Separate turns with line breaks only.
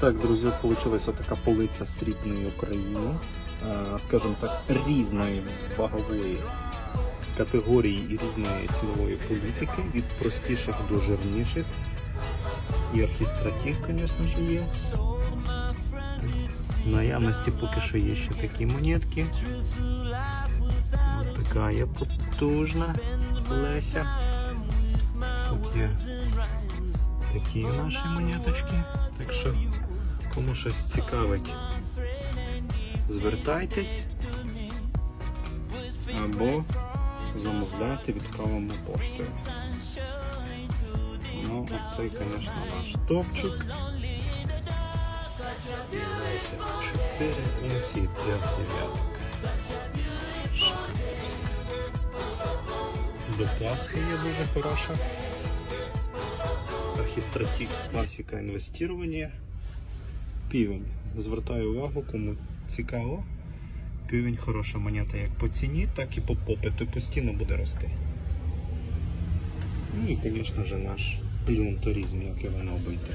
Так, друзі, вийшла така полиця срібної України, е, скажімо так, різної вагової категорії і різної цінової політики, від простіших до жирніших. І архістратів, звісно ж, є. В наявності поки що є ще такі монетки. Ось така є потужна Леся. Тут є такі наші монеточки. Так що, кому щось цікавить, звертайтесь або замовляйте відправимо поштою. Ну, а цей, звісно, наш топчик. Леся 4, ось і 5 дев'яток. До Пасхи є дуже хороша. Архістратик класика інвестування. Півень. Звертаю увагу, кому цікаво. Півень хороша монета як по ціні, так і по попиту. Постійно буде рости. Ну і, звісно ж, наш плюнтуризм, як його не обійти.